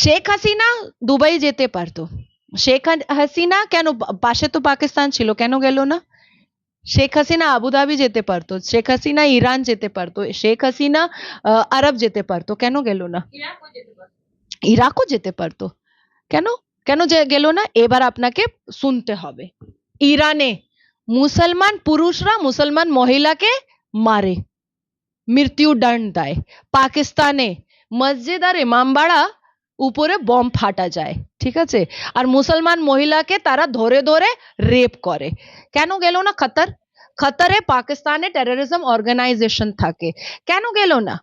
Sheikh Hasina Dubai যেতে পারতো। শেখ হাসিনা কেন পাশে তো পাকিস্তান ছিল কেন গেল না? শেখ হাসিনা আবুধাবি যেতে পারতো শেখ হাসিনা ইরান যেতে পারতো শেখ হাসিনা আরব যেতে পারতো কেন গেল না? ইরাকও যেতে পারতো। কেন? কেন যে গেল না? এবার আপনাকে শুনতে হবে। ইরানে মুসলমান পুরুষরা মুসলমান মহিলাকে মারে মৃত্যু দণ্ড দেয়। পাকিস্তানে মসজিদ আর ইমামবাড়া উপরে বম ফাটা যায়, ঠিক আছে? আর মুসলমান মহিলাকে তারা ধরে ধরে রেপ করে। কেন গেল না খতর? খতরে পাকিস্তানে টেরোরিজম অর্গানাইজেশন থাকে। কেন গেল না?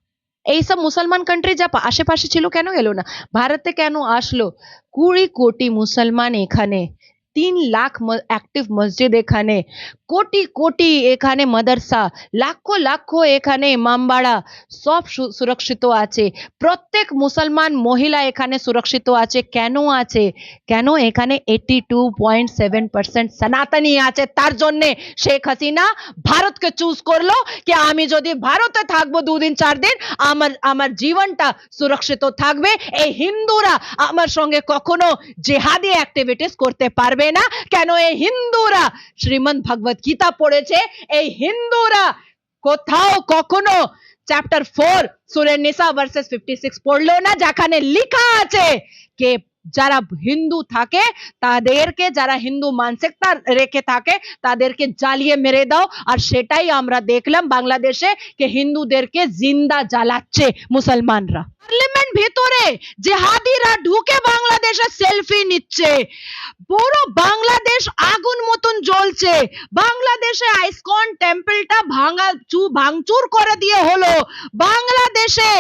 এইসব মুসলমান কান্ট্রি যা আশেপাশে ছিল কেন গেল না? ভারতে কেন আসলো? কুড়ি কোটি মুসলমান এখানে তিন লাখ অ্যাক্টিভ মসজিদ এখানে। কোটি কোটি এখানে মাদ্রাসা, লাখো লাখো এখানে ইমামবাড়া সব সুরক্ষিত আছে। প্রত্যেক মুসলমান মহিলা এখানে সুরক্ষিত আছে। কেন আছে? কেন এখানে eighty two point seven percent সনাতনী আছে? তার জন্যে শেখ হাসিনা ভারতকে চুজ করল কি আমি যদি ভারতে থাকব দুদিন, চার দিন, আমার আমার জীবনটা সুরক্ষিত থাকবে। এই হিন্দুরা আমার সঙ্গে কখনো জেহাদি অ্যাক্টিভিটিস করতে পারবে না। কেন এই হিন্দুরা? শ্রীমন্ত ভগবত গীতা পড়েছে। এই হিন্দুরা কোথাও কখনো চ্যাপ্টার ফোর সুরের নিসা ভার্সেস ফিফটি সিক্স পড়ল না, যেখানে লেখা আছে কে যারা হিন্দু থাকে, তাদেরকে যারা হিন্দু মানসিকতা রেখে থাকে, তাদেরকে জ্বালিয়ে মেরে দাও। আর সেটাই আমরা দেখলাম বাংলাদেশে কে হিন্দুদেরকে জিন্দা জ্বালাচ্ছে মুসলমানরা। পার্লামেন্ট ভিতরে জেহাদিরা ঢুকে বাংলাদেশে সেলফি নিচ্ছে। পুরো বাংলাদেশ আগুন মতন জ্বলছে। বাংলাদেশে আইসকন টেম্পলটা ভাঙা চু, ভাঙচুর করে দিয়ে হলো। বাংলাদেশে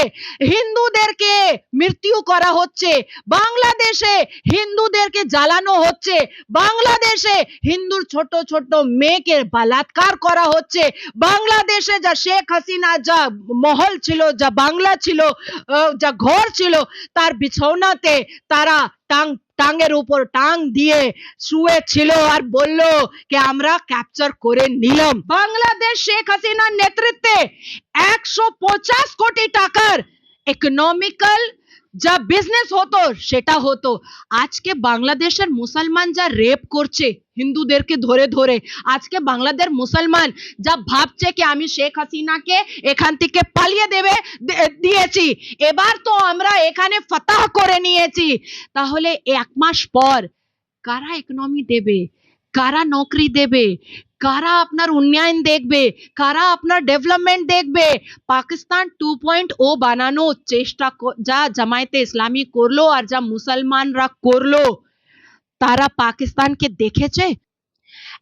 হিন্দুদেরকে মৃত্যু করা হচ্ছে। বাংলাদেশে হিন্দুদেরকে জ্বালানো হচ্ছে। বাংলাদেশে হিন্দুর ছোট ছোট মেয়েকে বলাৎকার করা হচ্ছে। বাংলাদেশে যা শেখ হাসিনা যা মহল ছিল, যা বাংলা ছিল যা ঘর ছিল, তার বিছানাতে তারা টাং টাঙ্গের উপর টাং দিয়ে শুয়ে ছিল আর বলল যে আমরা ক্যাপচার করে নিলাম। বাংলাদেশ শেখ হাসিনার নেতৃত্বে একশো পঞ্চাশ কোটি টাকার ইকোনমিক্যাল যা বিজনেস হতো, সেটা হতো। আজকে বাংলাদেশের মুসলমান যা রেপ করছে, হিন্দুদেরকে ধরে ধরে, আজকে বাংলাদেশ মুসলমান যা ভাবছে কি আমি শেখ হাসিনাকে এখান থেকে পালিয়ে দেবে দিয়েছি। এবার তো আমরা এখানে ফতাহ করে নিয়েছি। তাহলে এক মাস পর কারা ইকোনমি দেবে? কারা নকরি দেবে? কারা আপনার উন্নয়ন দেখবে? কারা আপনার ডেভেলপমেন্ট দেখবে? পাকিস্তান টু পয়েন্ট ও বানানোর চেষ্টা যা জামায়াতে ইসলামী করল আর যা মুসলমানরা করল। তারা পাকিস্তানকে দেখেছে?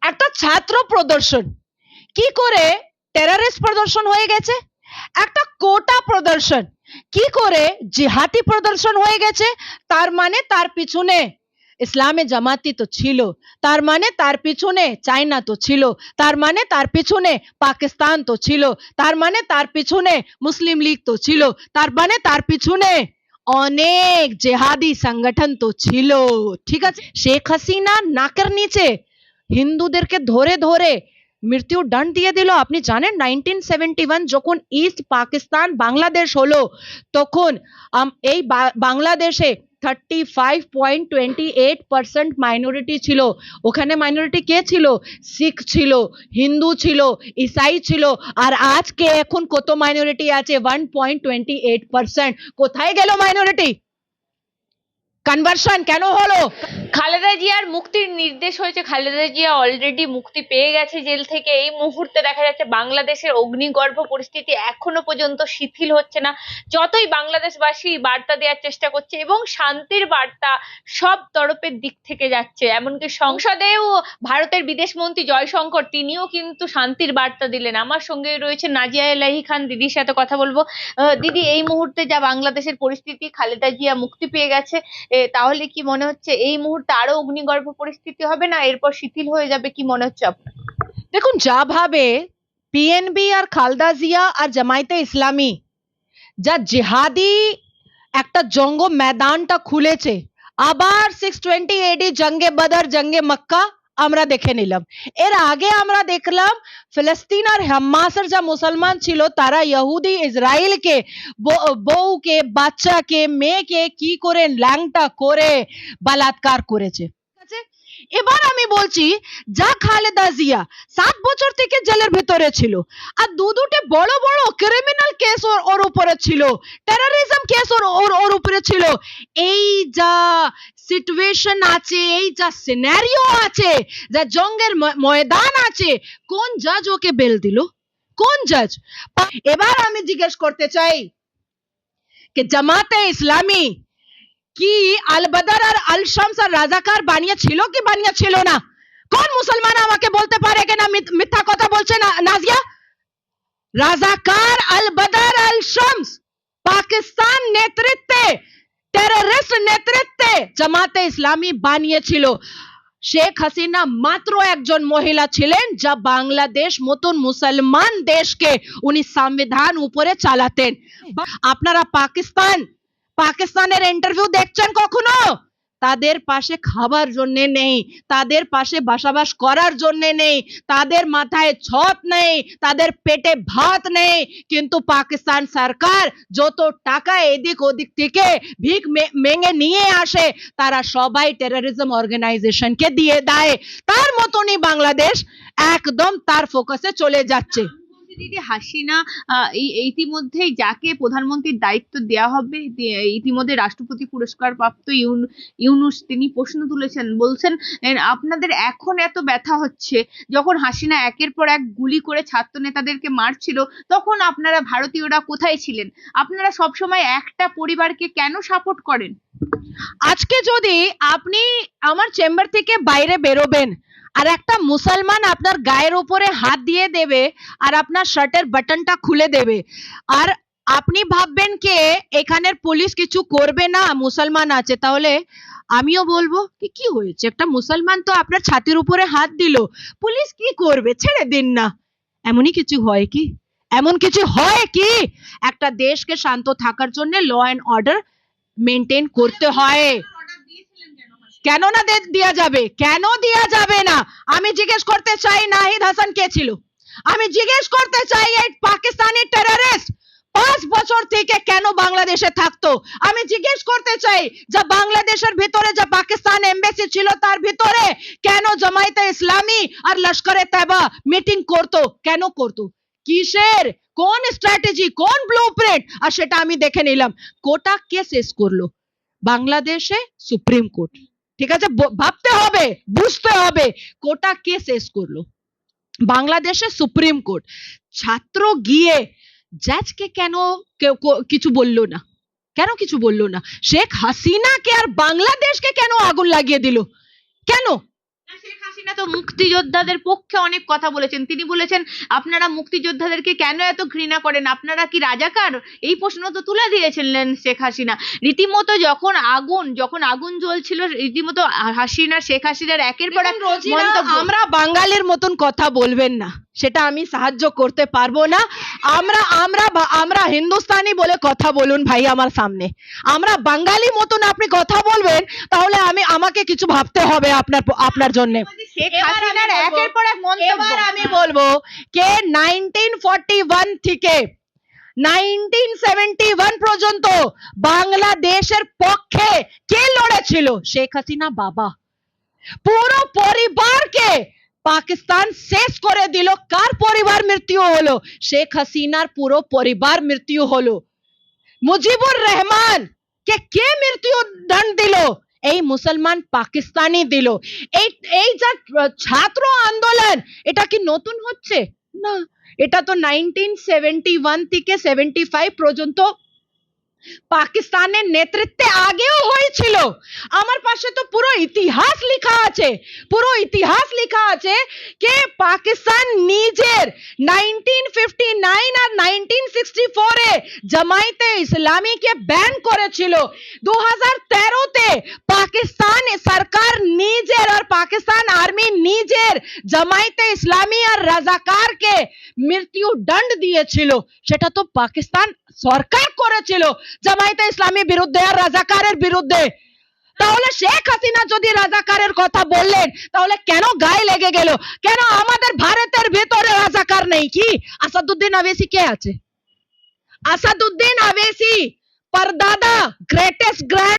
একটা ছাত্র প্রদর্শন। কি করে টেরারিস্ট প্রদর্শন হয়ে গেছে? একটা কোটা প্রদর্শন। কি করে জিহাদি প্রদর্শন হয়ে গেছে? তার মানে তার পিছনে ইসলামে জামাতি তো ছিল। তার মানে তার পিছনে চায়না তো ছিল। তার মানে তার পিছনে পাকিস্তান তো ছিল। তার মানে তার পিছনে মুসলিম লীগ তো ছিল। তার মানে তার পিছনে অনেক জেহাদি সংগঠন তো ছিল। ঠিক আছে? শেখ হাসিনা নাকের নিচে হিন্দুদেরকে ধরে ধরে মৃত্যুর দণ্ড দিয়ে দিল। আপনি জানেন নাইনটিন সেভেন্টি ওয়ান যখন ইস্ট পাকিস্তান বাংলাদেশ হলো, তখন এই বাংলাদেশে thirty five point twenty eight percent minority ছিল। ওখানে মাইনরিটি কে ছিল? শিখ ছিল হিন্দু ছিল ইসাই ছিল, আর আজকে এখন কত মাইনরিটি আছে? One point twenty eight percent কোথায় গেল মাইনরিটি কনভার্সন কেন হলো? খালেদা জিয়ার মুক্তির নির্দেশ হয়েছে। খালেদা জিয়া অলরেডি মুক্তি পেয়ে গেছে জেল থেকে। এই মুহূর্তে দেখা যাচ্ছে বাংলাদেশের অগ্নিগর্ভ পরিস্থিতি এখনও পর্যন্ত শিথিল হচ্ছে না। যতই বাংলাদেশবাসী বার্তা দেওয়ার চেষ্টা করছে এবং শান্তির বার্তা সব তরফের দিক থেকে যাচ্ছে। এমনকি সংসদেও ভারতের বিদেশমন্ত্রী জয়শঙ্কর, তিনিও কিন্তু শান্তির বার্তা দিলেন। আমার সঙ্গে রয়েছে নাজিয়া এলাহি খান। দিদির সাথে কথা বলব। দিদি, এই মুহূর্তে যা বাংলাদেশের পরিস্থিতি, খালেদা জিয়া মুক্তি পেয়ে গেছে। এ, তাহলে কি মনে হচ্ছে এই মুহূর্তে আরও অগ্নিগর্ভ পরিস্থিতি হবে না? এরপর শিথিল হয়ে যাবে কি মনে হচ্ছে আপনার? দেখুন যা ভাবে পিএনবি আর খালদা জিয়া আর জামাইতে ইসলামী যা জেহাদি একটা জঙ্গ ময়দানটা খুলেছে আবার সিক্স টোয়েন্টি এডি জঙ্গে বদর জঙ্গে মক্কা আমরা দেখে নিলাম এর আগে আমরা দেখলাম ফিলিস্তিন আর হাম্মাসের যা মুসলমান ছিল, তারা ইহুদি ইসরায়েলকে বউ- বউকে, বাচ্চাকে, মেয়েকে কি করে ল্যাংটা করে, বলাৎকার করেছে? এবার আমি বলছি, যা খালেদা জিয়া সাত বছর থেকে জেলের ভিতরে ছিল, আর দু দুটো বড় বড় ক্রিমিনাল কেস ওর ওর উপরে ছিল টেরোরিজম কেস ওর ওর ওর উপরে ছিল। এই যা সিচুয়েশন আছে, এই যা সিনারিও আছে, যা জঙ্গের ময়দান আছে, কোন জাজ ওকে বেল দিল? কোন জাজ এবার আমি জিজ্ঞেস করতে চাই कि জামাতে ইসলামী কি আল বদর আর আল শামস আর রাজাকার বানিয়েছিল কি বানিয়েছিল না? কোন মুসলমান আমাকে বলতে পারে কি না? মিথ্যা কথা বলছে না, নাজিয়া? রাজাকার আলবদর আল শামস পাকিস্তান নেতৃত্বে টেররিস্ট নেতৃত্বে জামাতে ইসলামী বানিয়েছিল। শেখ হাসিনা মাত্র একজন মহিলা ছিলেন যা বাংলাদেশ মতন মুসলমান দেশকে উনি সংবিধান উপরে চালাতেন। আপনারা পাকিস্তান পাকিস্তানের ইন্টারভিউ দেখছেন কখনো? তাদের পাশে খাবার জন্য নেই, তাদের পাশে বসবাস করার জন্য নেই, তাদের মাথায় ছত নেই, তাদের পেটে ভাত নেই, কিন্তু পাকিস্তান সরকার যত টাকা এদিক ওদিক থেকে ভিক মেঙে নিয়ে আসে, তারা সবাই টেররিজম অর্গানাইজেশনকে দিয়ে দেয়। তার মতনই বাংলাদেশ একদম তার ফোকাসে চলে যাচ্ছে। দিদি হাসিনা ইতিমধ্যেই যাকে প্রধানমন্ত্রীর দায়িত্ব দেওয়া হবে ইতিমধ্যে রাষ্ট্রপতি পুরস্কার প্রাপ্ত ইউনুস, তিনি প্রশ্ন তুলেছেন, বলছেন আপনাদের এখন এত ব্যথা হচ্ছে, যখন হাসিনা একের পর এক গুলি করে ছাত্র নেতাদেরকে মারছিল, তখন আপনারা ভারতীয়রা কোথায় ছিলেন? আপনারা সবসময় একটা পরিবারকে কেন সাপোর্ট করেন? আজকে যদি আপনি আমার চেম্বার থেকে বাইরে বেরোবেন আর একটা মুসলমান আপনার গায়ের উপরে হাত দিয়ে দেবে আর আপনার শার্টের বাটনটা খুলে দেবে। আর আপনি ভাববেন কে? এখানের পুলিশ কিছু করবে না, মুসলমান আছে। তাহলে আমিও বলব কি কি হয়েছে? একটা মুসলমান তো আপনার ছাতির উপরে হাত দিল। পুলিশ কি করবে? ছেড়ে দিন না। এমনই কিছু হয় কি? এমন কিছু হয় কি? একটা দেশকে শান্ত থাকার জন্য ল অ্যান্ড অর্ডার মেনটেন করতে হয়। কেন না দেয়া যাবে? কেন দেয়া যাবে না? আমি জিজ্ঞেস করতে চাই নাহিদ হাসান কে ছিল। আমি জিজ্ঞেস করতে চাই এই পাকিস্তানি টেররিস্ট পাঁচ বছর থেকে কেন বাংলাদেশে থাকতো? আমি জিজ্ঞেস করতে চাই, যে বাংলাদেশের ভিতরে যে পাকিস্তান এমবেসি ছিল তার ভিতরে কেন জামায়াতে ইসলামী আর লস্করে তৈবা মিটিং করতো? কেন করতো? কিসের? কোন স্ট্র্যাটেজি কোন ব্লুপ্রিন্ট আর সেটা আমি দেখে নিলাম। কোটা কে শেষ করল? বাংলাদেশে সুপ্রিম কোর্ট। ঠিক আছে? ভাবতে হবে, বুঝতে হবে। কোটা কে শেষ করল? বাংলাদেশের সুপ্রিম কোর্ট। ছাত্র গিয়ে জাজকে কেন কিছু বলল না? কেন কিছু বলল না? শেখ হাসিনাকে আর বাংলাদেশকে কেন আগুন লাগিয়ে দিল? কেন? শেখ হাসিনা তো মুক্তিযোদ্ধাদের পক্ষে অনেক কথা বলেছেন। তিনি বলেছেন আপনারা মুক্তিযোদ্ধাদেরকে কেন এত ঘৃণা করেন? আপনারা কি রাজাকার? এই প্রশ্ন তো তুলে দিয়েছিলেন শেখ হাসিনা। রীতিমতো যখন আগুন যখন আগুন জ্বলছিল রীতিমতো হাসিনা শেখ হাসিনার একের পর এক আমরা বাঙালির মতন কথা বলবেন না। সেটা আমি সাহায্য করতে পারব না। আমরা আমরা আমরা হিন্দুস্তানি বলে কথা বলুন ভাই আমার সামনে। আমরা বাঙালি মতন আপনি কথা বলবেন তাহলে আমি আমাকে কিছু ভাবতে হবে আপনার আপনার জন্য। শেখ হাসিনার একের পর এক মন্তব্য। আমি বলব কে নাইনটিন ফর্টি ওয়ান থেকে পর্যন্ত বাংলাদেশের পক্ষে কে লড়েছিল? শেখ হাসিনা বাবা। পুরো পরিবারকে পাকিস্তান শেষ করে দিল। কার পরিবার মৃত্যু হলো? শেখ হাসিনার পুরো পরিবার মৃত্যু হলো। মুজিবুর রহমান কে কে মৃত্যু দণ্ড দিল? এই মুসলমান পাকিস্তানি দিল। এই এই যা ছাত্র আন্দোলন, এটা কি নতুন হচ্ছে? না, এটা তো নাইনটিন সেভেন্টি ওয়ান থেকে সেভেন্টি ফাইভ পর্যন্ত পাকিস্তানের নেতৃত্বে আগেও হয়েছিল। আমার পাশে তো পুরো ইতিহাস লেখা আছে। পুরো ইতিহাস লেখা আছে যে পাকিস্তান নিজের 1959 আর 1964 এ জামায়াতে ইসলামীকে ব্যান করেছিল। 2013 তে পাকিস্তান সরকার নিজের আর পাকিস্তান আর্মি নিজের জামায়াতে ইসলামী আর রাজাকারকে মৃত্যু দণ্ড দিয়েছিল। সেটা তো পাকিস্তান সরকার করেছিল জামায়াতে ইসলামী বিরুদ্ধে আর রাজাকারের বিরুদ্ধে। তাহলে শেখ হাসিনা যদি রাজাকারের কথা বললেন, তাহলে কেন গায়ে লেগে গেল? কেন আমাদের ভারতের ভেতরে রাজাকার নেই কি? আসাদুদ্দিন আবেসি কে আছে? আসাদুদ্দিন আবেসি, পরদাদা গ্রেটেস্ট গ্র্যান্ড